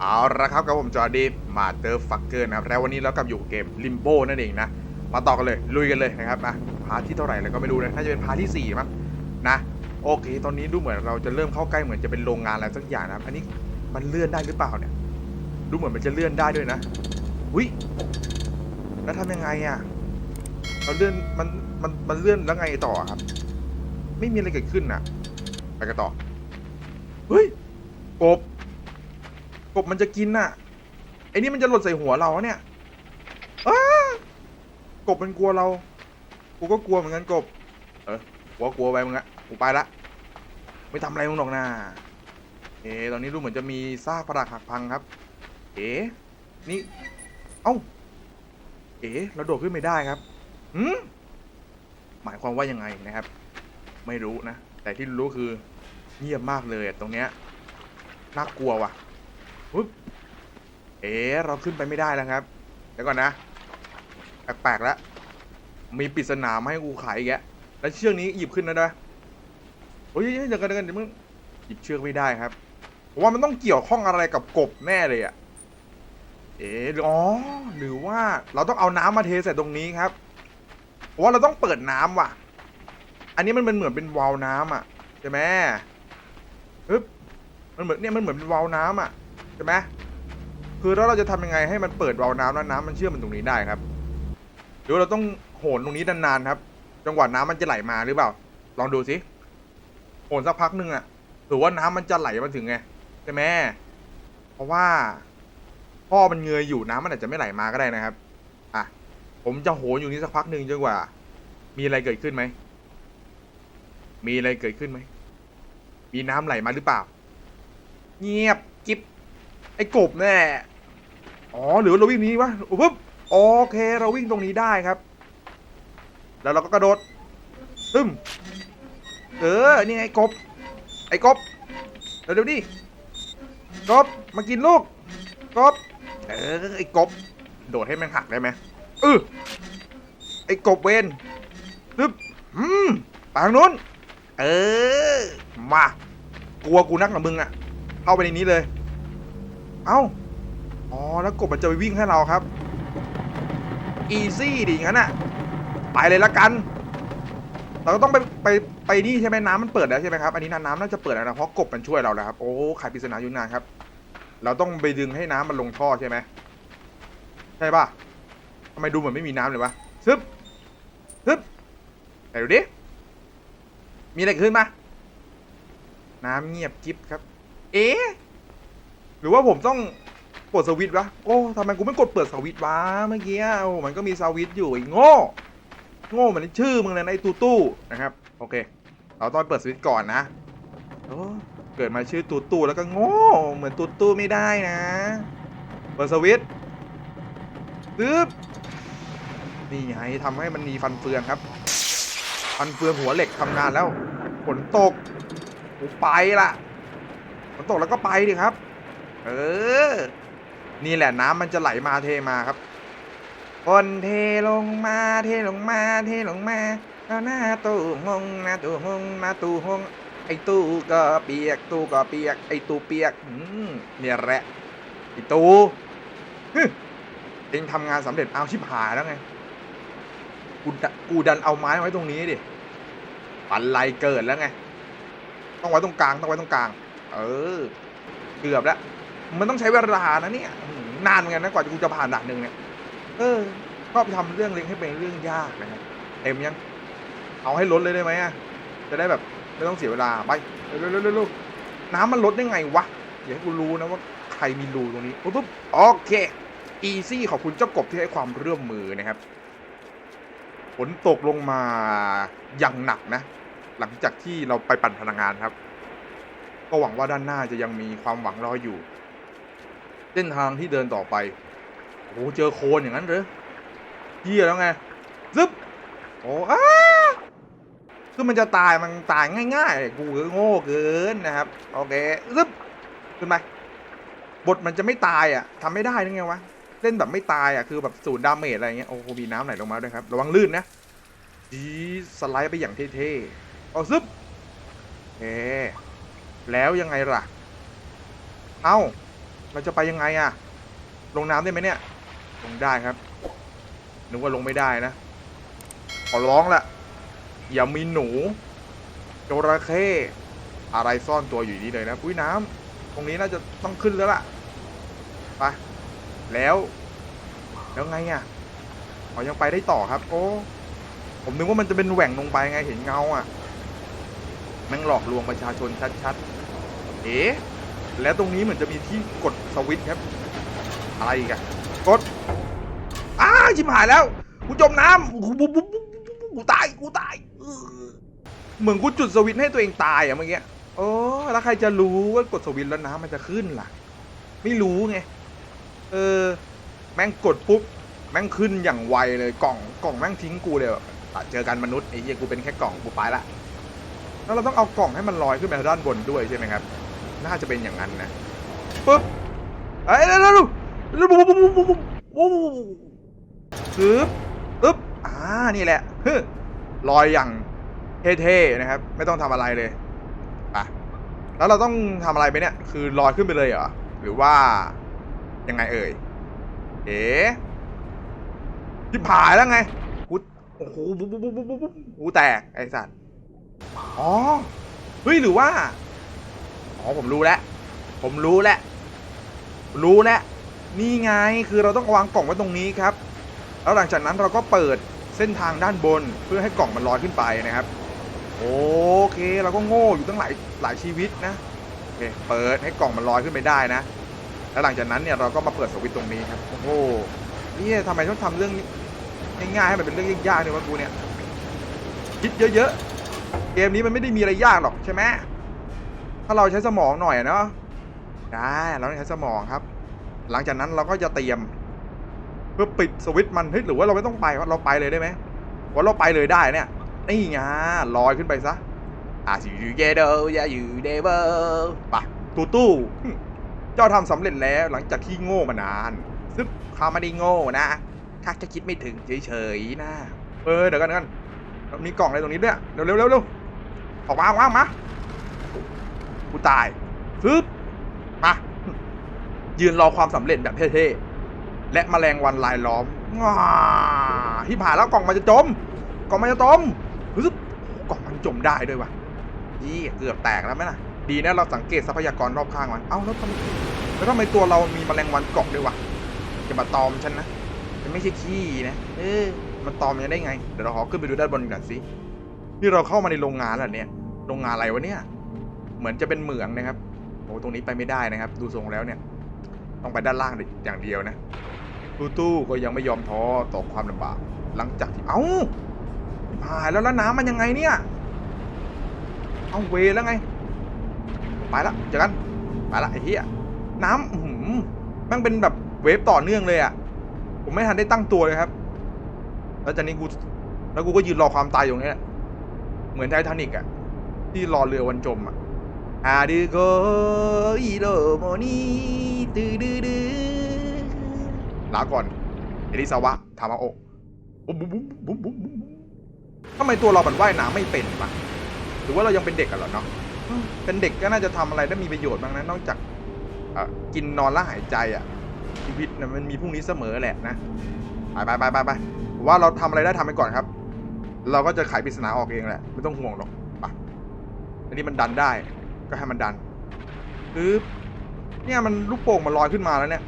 เอาละครับกับผมจอร์ดีมาเตอร์ฟักเกอร์นะครับแล้ววันนี้เรากลับอยู่เกมลิมโบนั่นเองนะ มาต่อกันเลย ลุยกันเลยนะครับอะพาร์ทที่เท่าไหร่แล้วก็ไม่รู้นะน่าจะเป็นพาร์ทที่4มั้งนะ โอเค ตอนนี้ดูเหมือนเราจะเริ่มเข้าใกล้เหมือนจะเป็นโรงงานอะไรสักอย่างนะครับ อันนี้มันเลื่อนได้หรือเปล่าเนี่ย ดูเหมือนมันจะเลื่อนได้ด้วยนะอุ้ยแล้วทำยังไงอะเราเลื่อนมันมันมันเลื่อนแล้วไงต่อครับ ไม่มีอะไรเกิดขึ้นอะไปกันต่อ เฮ้ยกบ กบมันจะกินน่ะไอ้นี่มันจะหล่นใส่หัวเราเนี่ยอ้ากบมันกลัวเรา กูก็กลัวเหมือนกันกบ เออหัวกลัวไปมึงอะกูไปละ ไม่ทำอะไรมึงหรอกนะเอ๊ะตอนนี้ดูเหมือนจะมีซากปรักหักพังครับ เอ๊ะนี่ เอ้า เอ๊ะเราโดดขึ้นไม่ได้ครับหืมหมายความว่ายังไงนะครับ ไม่รู้นะ แต่ที่รู้คือ เงียบมากเลยตรงเนี้ยน่ากลัวว่ะปึ๊บเอ๋เราขึ้นไปไม่ได้แล้วครับเดี๋ยวก่อนนะแปลกๆแล้วมีปริศนามาให้กูขายอีกแกแล้วเชือกนี้หยิบขึ้นนะด้วยโอ้ยเดี๋ยวกันเดี๋ยวกันเดี๋ยวมึงหยิบเชือกไม่ได้ครับผมว่ามันต้องเกี่ยวข้องอะไรกับกบแน่เลยอะเอ๋หรืออ๋อหรือว่าเราต้องเอาน้ำมาเทใส่ตรงนี้ครับเพราะว่าเราต้องเปิดน้ำว่ะ อันนี้มันเป็นเหมือนเป็นวาล์วน้ำอะใช่ไหม ปึ๊บมันเหมือนเนี่ยมันเหมือนเป็นวาล์วน้ำอะใช่ไหมคือแล้วเราจะทำยังไงให้มันเปิดวาล์วน้ำแล้วน้ำมันเชื่อมมันตรงนี้ได้ครับ หรือว่าเราต้องโหนตรงนี้นานๆครับจังหวะน้ำมันจะไหลมาหรือเปล่า ลองดูสิโหนสักพักหนึ่งอะถือว่าน้ำมันจะไหลมาถึงไงใช่ไหมเพราะว่าพ่อมันเงยอยู่น้ำมันอาจจะไม่ไหลมาก็ได้นะครับ อะ ผมจะโหนอยู่นี้สักพักหนึ่งจนกว่า มีอะไรเกิดขึ้นไหม มีอะไรเกิดขึ้นไหม มีน้ำไหลมาหรือเปล่า เงียบจิ๊บไอ้กบแน่อ๋อหรือเราวิ่งนี้วะปุ๊บโอเค เราวิ่งตรงนี้ได้ครับ แล้วเราก็กระโดดตึ้มเออนี่ไงกบ ไอ้กบเดี๋ยวดิกบมากินลูกกบเออไอ้กบ โดดให้มันหักได้ไหมเออไอ้กบเวนตึ๊บอืมปางนู้น เออ มา กลัวกูนักหนะมึงอะเข้าไปในนี้เลย เอ้า อ๋อ แล้วกบมันจะไปวิ่งให้เราครับ อีซี่ดิงั้นอะไปเลยละกัน เราก็ต้องไปไปไปนี่ใช่ไหมน้ำมันเปิดแล้วใช่ไหมครับ อันนี้น้ำน้ำน่าจะเปิดแล้วนะเพราะกบมันช่วยเราแล้วครับ โอ้ขายปริศนาอยู่นานครับ เราต้องไปดึงให้น้ำมันลงท่อใช่ไหมใช่ป่ะทำไมดูเหมือนไม่มีน้ำเลยวะซึบซึบไหนดูดิ มีอะไรขึ้นปะน้ำเงียบกิ๊บครับ เอ๊ะหรือว่าผมต้องกดสวิตช์วะ โอ้ทำไมกูไม่กดเปิดสวิตช์วะเมื่อกี้โอ้มันก็มีสวิตช์อยู่ไอ้โง่ โง่เหมือนชื่อมึงเลยนะไอ้ตูตู้นะครับ โอเค เราต้องเปิดสวิตช์ก่อนนะโอ้เกิดมาชื่อตูตู้แล้วก็โง่ เหมือนตูตู้ไม่ได้นะ เปิดสวิตช์ตึ๊บนี่ไงทำให้มันมีฟันเฟืองครับ ฟันเฟืองหัวเหล็กทำงานแล้วฝนตกไปละฝนตกแล้วก็ไปดิครับ เออ นี่แหละน้ำมันจะไหลมาเทมาครับฝนเทลงมาเทลงมาเทลงมาเอาหน้าตู้หงหน้าตู้หงหน้าตู้หงไอ้ตู้ก็เปียก ตู้ก็เปียก ไอ้ตู้เปียกอืเนี่ยแหละไอ้ตู้เองทำงานสำเร็จเอาชิบหายแล้วไง กูดกูดันเอาไม้ไว้ตรงนี้ดิปันไลเกิดแล้วไง ต้องไว้ตรงกลางต้องไว้ตรงกลาง เออ เกือบแล้ว มันต้องใช้เวลานะเนี่ย นานเหมือนกันนะกว่ากูจะผ่านด่านหนึ่งเนี่ย เออชอบทำเรื่องเล็กให้เป็นเรื่องยากนะครับเต็มยัง เอาให้ลดเลยได้ไหมอะจะได้แบบไม่ต้องเสียเวลาไปเร็วๆๆน้ำมันลดได้ไงวะอย่าให้กูรู้นะว่าใครมีรูตรงนี้ปุ๊บปุ๊บโอเค อีซี่ขอบคุณเจ้ากบที่ให้ความร่วมมือนะครับ ฝนตกลงมาอย่างหนักนะ หลังจากที่เราไปปั่นพลังงานครับ ก็หวังว่าด้านหน้าจะยังมีความหวังรออยู่ เส้นทางที่เดินต่อไปโอ้โหเจอโคลนอย่างนั้นเหรอเยี่ยแล้วไงซึบโอ้อ้าคือมันจะตายมันตายง่ายๆ กูโง่เกินนะครับ โอเคซึบขึ้นไปบทมันจะไม่ตายอะทำไม่ได้นึงไงวะ เล่นแบบไม่ตายอะคือแบบศูนย์ดาเมจอะไรเงี้ยโอ้โหมีน้ำไหลลงมาด้วยครับ ระวังลื่นนะดีสไลด์ไปอย่างเท่ๆเอาซึบเอแล้วยังไงล่ะ เอ้า เราจะไปยังไงอะ ลงน้ำได้ไหมเนี่ย ลงได้ครับนึกว่าลงไม่ได้นะ ขอร้องละอย่ามีหนูจระเข้อะไรซ่อนตัวอยู่นี่เลยนะอุ้ยน้ำตรงนี้น่าจะต้องขึ้นแล้วล่ะ ไป แล้ว แล้วไงอะ่ะอ๋อยังไปได้ต่อครับ โอ้ผมนึกว่ามันจะเป็นแหว่งลงไปไงเห็นเงาอะ่ะแม่งหลอกลวงประชาชนชัดๆ เอ๊ะ แล้วตรงนี้เหมือนจะมีที่กดสวิตช์ครับ อะไรอีกอะกด อ้าชิบหายแล้ว กูจมน้ำกูตาย กูตายเออเหมือนกูจุดสวิตช์ให้ตัวเองตายอะเมื่อกี้โอ้แล้วใครจะรู้ว่ากดสวิตช์แล้วน้ำมันจะขึ้นล่ะ ไม่รู้ไง เออ แม่งกดปุ๊บ แม่งขึ้นอย่างไวเลยกล่องกล่องแม่งทิ้งกูเลยอะอะเจอกันมนุษย์ไอ้เหี้ยกูเป็นแค่กล่องกูไปละแล้วเราต้องเอากล่องให้มันลอยขึ้นไปด้านบนด้วยใช่ไหมครับ น่าจะเป็นอย่างนั้นนะปุ๊บเอ้ยเร็วเร็วเร็วปุ๊บปุ๊บปุ๊บปุ๊บปุ๊บปุ๊บปึ๊บปึ๊บอ่านี่แหละฮึลอยอย่างเท่ๆนะครับ ไม่ต้องทำอะไรเลยไปแล้วเราต้องทำอะไรไปเนี่ย คือลอยขึ้นไปเลยเหรอหรือว่า ยังไงเอ่ย เอ๋ทิพายแล้วไงกูโอ้โหปุ๊บปุ๊บปุ๊บปุ๊บปุ๊บกูแตกไอ้สัตว์อ๋อเฮ้ยหรือว่าอ๋อผมรู้แล้ว ผมรู้แล้ว รู้แล้วนี่ไงคือเราต้องวางกล่องไว้ตรงนี้ครับ แล้วหลังจากนั้นเราก็เปิดเส้นทางด้านบนเพื่อให้กล่องมันลอยขึ้นไปนะครับ โอเคเราก็โง่อยู่ตั้งหลายหลายชีวิตนะโอเคเปิดให้กล่องมันลอยขึ้นไปได้นะ แล้วหลังจากนั้นเนี่ยเราก็มาเปิดสวิตช์ตรงนี้ครับโอ้โหนี่ทำไมต้องทำเรื่องง่ายๆให้มันเป็นเรื่องยากๆเนี่ยวะกูเนี่ยคิดเยอะๆเกมนี้มันไม่ได้มีอะไรยากหรอกใช่ไหมถ้าเราใช้สมองหน่อยเนาะได้เราต้องใช้สมองครับ หลังจากนั้นเราก็จะเตรียม เพื่อปิดสวิตช์มันเฮ้ยหรือว่าเราไม่ต้องไปเราไปเลยได้ไหมว่าเราไปเลยได้เนี่ยนี่ไงลอยขึ้นไปซะอาสิยูเกโดยาอยู่เดเวอร์ปะตูตู้ เจ้าทำสำเร็จแล้วหลังจากที่โง่มานาน ซึ่งข้าไม่ได้โง่นะข้าแค่คิดไม่ถึงเฉยๆนะเออเดี๋ยวกันเดี๋ยวกันมีกล่องอะไรตรงนี้ด้วยเร็วเร็วเร็วออกมาออกมาออกมากูตายฟึบมายืนรอความสำเร็จแบบเท่ๆและแมลงวันลายล้อมว้าที่ผ่านแล้วกล่องมันจะจม กล่องมันจะจมฟึบกล่องมันจมได้ด้วยวะยี่เกือบแตกแล้วไหมล่ะ ดีนะเราสังเกตทรัพยากรรอบข้างมันเอ้าแล้วทำไมแล้วทำไมตัวเรามีแมลงวันเกาะด้วยวะจะมาตอมฉันนะมันไม่ใช่ขี้นะ เออมันตอมยังได้ไง เดี๋ยวเราขอขึ้นไปดูด้านบนกันสิ นี่เราเข้ามาในโรงงานแล้วเนี่ย โรงงานอะไรวะเนี่ย เหมือนจะเป็นเหมืองนะครับ โอ้ตรงนี้ไปไม่ได้นะครับ ดูทรงแล้วเนี่ย ต้องไปด้านล่างอย่างเดียวนะตู้ตู้ก็ยังไม่ยอมท้อต่อความลำบาก หลังจากที่ เอ้าผ่านแล้วแล้วน้ำมันยังไงเนี่ย เอาเวแล้วไง ไปละเจอกันไปละไอ้เหี้ยน้ำหืมมันเป็นแบบเวฟต่อเนื่องเลยอะ่ะ ผมไม่ทันได้ตั้งตัวเลยครับ แล้วจากนี้กูแล้วกูก็ยืนรอความตายอยู่ตรงนี้แหละเหมือนไททานิกอะที่รอเรือวันจมอะอาดิโกอิโรโมนีตือดือดือลาก่อน เอลิซาวะทามาโอบุ้มบุ้มบุ้มบุ้มบุ้มทำไมตัวเรามันว่ายน้ำไม่เป็นปะหรือว่าเรายังเป็นเด็กกันเหรอเนาะ เป็นเด็กก็น่าจะทำอะไรได้มีประโยชน์บ้างนะนอกจากกินนอนและหายใจอะชีวิตนะมันมีพรุ่งนี้เสมอแหละนะไปไปไปไปไปว่าเราทำอะไรได้ทำไปก่อนครับ เราก็จะไขปริศนาออกเองแหละไม่ต้องห่วงหรอกไปอันนี้มันดันได้ ก็ให้มันดันปึ๊บเนี่ยมันลูกโป่งมันลอยขึ้นมาแล้วเนี่ย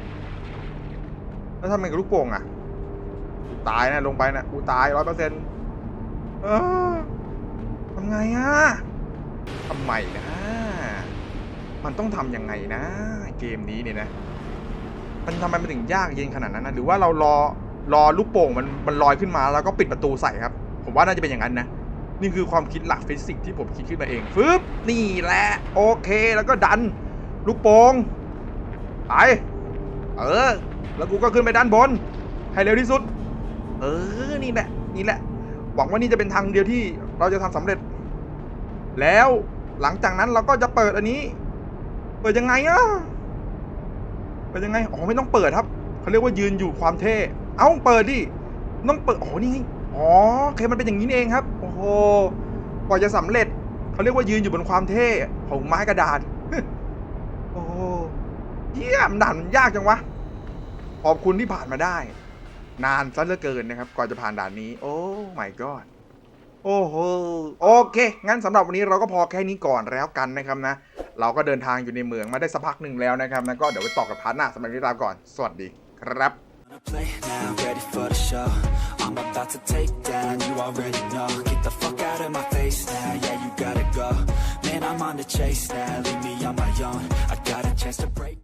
แล้วทำไงกับลูกโป่งอะตายนะลงไปนะกูตายร้อยเปอร์เซ็นต์เออทำไงอะ ทำไมนะ มันต้องทำยังไงนะ เกมนี้เนี่ยนะ มันทำไมมันถึงยากเย็นขนาดนั้นนะ หรือว่าเรารอรอลูกโป่งมันมันลอยขึ้นมาแล้วก็ปิดประตูใส่ครับ ผมว่าน่าจะเป็นอย่างนั้นนะ นี่คือความคิดหลักฟิสิกส์ที่ผมคิดขึ้นมาเองฟึบนี่แหละ โอเค แล้วก็ดัน ลูกโป่งไปเออ แล้วกูก็ขึ้นไปด้านบน ให้เร็วที่สุด เออ นี่แหละ นี่แหละ หวังว่านี่จะเป็นทางเดียวที่เราจะทำสำเร็จ แล้วหลังจากนั้นเราก็จะเปิดอันนี้ เปิดยังไงอะเปิดยังไงอ๋อไม่ต้องเปิดครับเขาเรียกว่ายืนอยู่ความเท่เอ้าเปิดดิต้องเปิดโอ๋อนี่อ๋อโอเคมันเป็นอย่างนี้เองครับ โอ้โหกว่าจะสำเร็จเขาเรียกว่ายืนอยู่บนความเท่ของไม้กระดาษโอ้โหเยี่ยมด่านยากจังวะขอบคุณที่ผ่านมาได้ นานซะเหลือเกินนะครับก่อนจะผ่านด่านนี้ โอ้ my god โอ้โหโอเค งั้นสำหรับวันนี้เราก็พอแค่นี้ก่อนแล้วกันนะครับนะ เราก็เดินทางอยู่ในเมืองมาได้สักพักหนึ่งแล้วนะครับนะก็เดี๋ยวไปต่อกับพาร์ทหน้าสำหรับวันนี้ลาก่อน สวัสดีครับ Play now, ready for the show. I'm about to take down, you already know. Get the fuck out of my face now, yeah, you gotta go. Man, I'm on the chase now, leave me on my own. I got a chance to break.